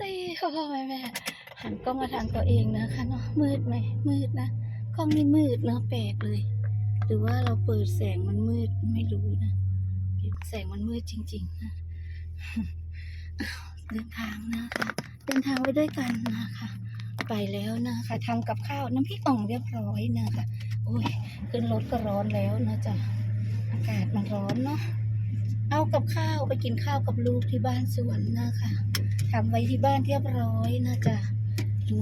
สิพ่พ่อแม่แม่หันกล้องมาทางตัวเองนะคะเนาะมืดไหมมืดนะกล้องนี่มืดเนาะแปลกเลย หรือว่าเราเปิดแสงมันมืดไม่รู้นะแสงมันมืดจริงๆนะเดินทางนะคะเดินทางไปด้วยกันนะคะ ไปแล้วนะคะทำกับข้าวน้ำพริกอ่องเรียบร้อยนะคะโอ้ยขึ้นรถก็ร้อนแล้วนะจ๊ะอากาศมันร้อนเนาะเอากับข้าวไปกินข้าวกับลูกที่บ้านสวนนะคะ ทำไว้ที่บ้านเรียบร้อยนะจ๊ะลู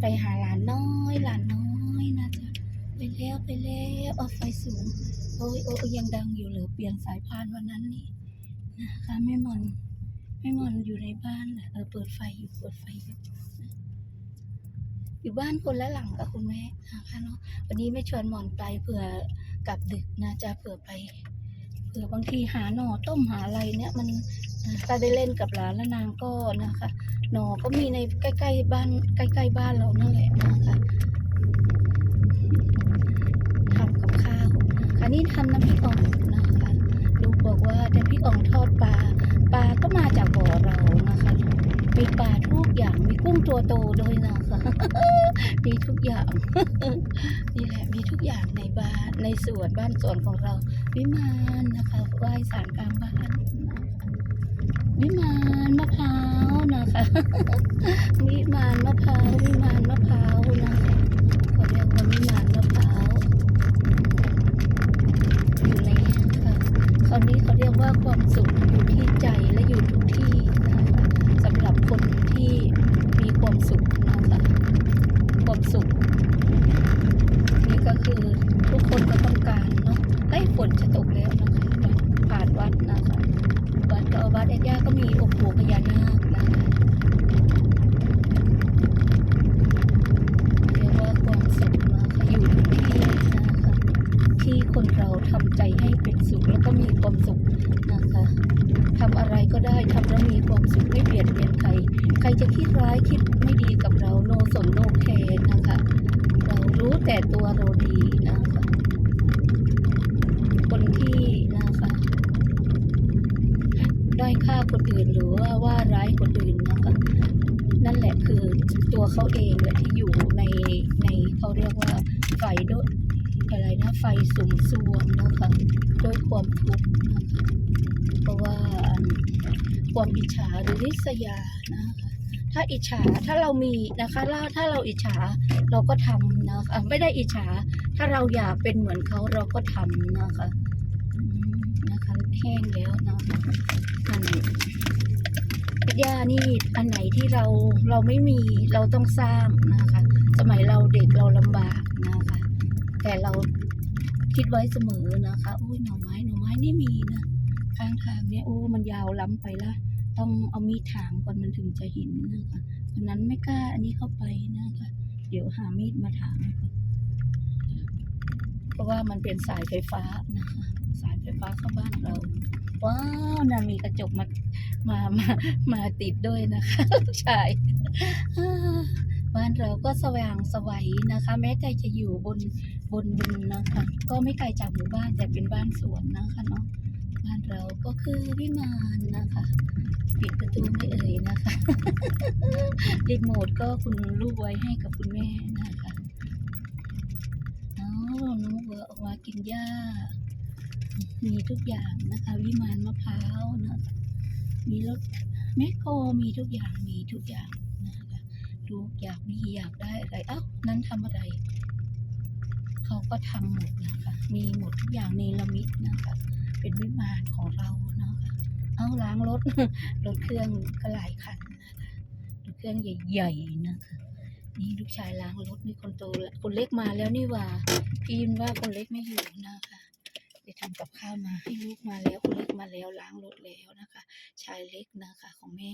ไปหาหลานน้อยหลานน้อยนะจ๊ะไปแล้วไปแล้วเอาไฟสูง โอ้ยโอ้ยยังดังอยู่เหรือเปลี่ยนสายพานวันนั้นนี่นะคะแม่มอนแม่มอนอยู่ในบ้านแหละเออเปิดไฟอยู่เปิดไฟอยู่อยู่บ้านคนละหลังกับคุณแม่นะคะเนาะวันนี้ไม่ชวนหมอนไปเผื่อกลับดึกนะจ๊ะเผื่อไปเผื่อบางทีหาหน่อต้มหาอะไรเนี่ยมัน ถ้าได้เล่นกับหลานและนางก็นะคะ หนอก็มีในใกล้ๆบ้านใกล้ๆบ้านเรานั่นแหละนะคะทำกับข้าวนะคะนี่ทำน้ำพริกอ่องนะคะลูกบอกว่าน้ำพริกอ่องทอดปลาปลาก็มาจากบ่อเรานะคะ มีปลาทุกอย่างมีกุ้งตัวโตด้วยนะคะมีทุกอย่างนี่แหละมีทุกอย่างในบ้านในสวนบ้านสวนของเรา วิมานนะคะไหว้สารกลางบ้านวิมานมะพร้าวนะคะวิมานมะพร้าววิมานมะพร้าวนะคะเขาเรียกว่าวิมานมะพร้าวอยู่ในค่ะคราวนี้เขาเรียกว่าความสุขอยู่ที่ใจและอยู่ทุกที่นะคะสำหรับ คนที่มีความสุขนะคะความสุข นี่ก็คือทุกคนก็ต้องการเนาะไอ้ฝนจะตกแล้วนะคะผ่านวัดนะคะวัดก็วัดเอ็ดย่าก็มีองค์ปู่พญานาคนะคะเรียกว่าความสุขนะคะอยู่ที่นะคะที่คนเราทำใจให้เป็นสุขแล้วก็มีความสุขนะคะทำอะไรก็ได้ทำแล้วมีความสุขไม่เบียดเบียนใครใคร จะคิดร้ายคิดไม่ดีกับเราโนสนโนแคร์นะคะ เรารู้แต่ตัวเราดีนะคะคนที่นะคะด้อยค่าคนอื่นหรือว่าว่าร้ายคนอื่นนะคะนั่นแหละคือตัวเขาเองและที่อยู่ในในเขาเรียกว่าไฟด้วยอะไรนะไฟสุมสวงนะคะด้วยความทุกข์นะคะเพราะว่าความอิจฉาหรือริษยานะคะ ถ้าอิจฉาถ้าเรามีนะคะถ้าถ้าเราอิจฉาเราก็ทำนะคะไม่ได้อิจฉาถ้าเราอยากเป็นเหมือนเขาเราก็ทำนะคะนะคะแห้งแล้วนะคะอันยานี่อันไหนที่เราเราไม่มีเราต้องสร้างนะคะ สมัยเราเด็กเราลำบากนะคะ แต่เราคิดไว้เสมอนะคะ อุ้ยหน่อไม้หน่อไม้นี่มีนะข้างทางเนี่ยโอ้มันยาวล้ำไปละ ต้องเอามีดถางก่อนมันถึงจะเห็นนะคะวันนั้นไม่กล้าอันนี้เข้าไปนะคะ เดี๋ยวหามีดมาถางก่อนเพราะว่ามันเป็นสายไฟฟ้านะคะ สายไฟฟ้าเข้าบ้านเรา ว้าวน่ามีกระจกมามามามาติดด้วยนะคะผู้ชายบ้านเราก็สว่างสวัยนะคะ แม้แต่จะอยู่บนบนบนนะคะ ก็ไม่ไกลจากหมู่บ้านแต่เป็นบ้านสวนนะคะเนาะ บ้านเราก็คือวิมานนะคะ ปิดประตูไม่เอ่ยนะคะรีโมทก็คุณลูกไว้ให้กับคุณแม่นะคะเอาน้องเวอร์ออกมากินหญ้า มีทุกอย่างนะคะ วิมานมะพร้าวนะคะมีรถแมคโครมีทุกอย่างมีทุกอย่างนะคะลูกอยากมีอยากได้อะไรเอ้านั้นทำอะไรเขาก็ทำหมดนะคะ มีหมดทุกอย่างเนรมิตนะคะ เป็นวิมานของเราเนาะเอาล้างรถรถเครื่องก็หลายคันนะคะรถเครื่องใหญ่ๆนะคะนี่ลูกชายล้างรถนี่คนโตแล้วคนเล็กมาแล้วนี่ว่าพี่ยินว่าคนเล็กไม่อยู่นะคะเดี๋ยวทำกับข้าวมาให้ลูกมาแล้วคนเล็กมาแล้วล้างรถแล้วนะคะ ชายเล็กนะคะของแม่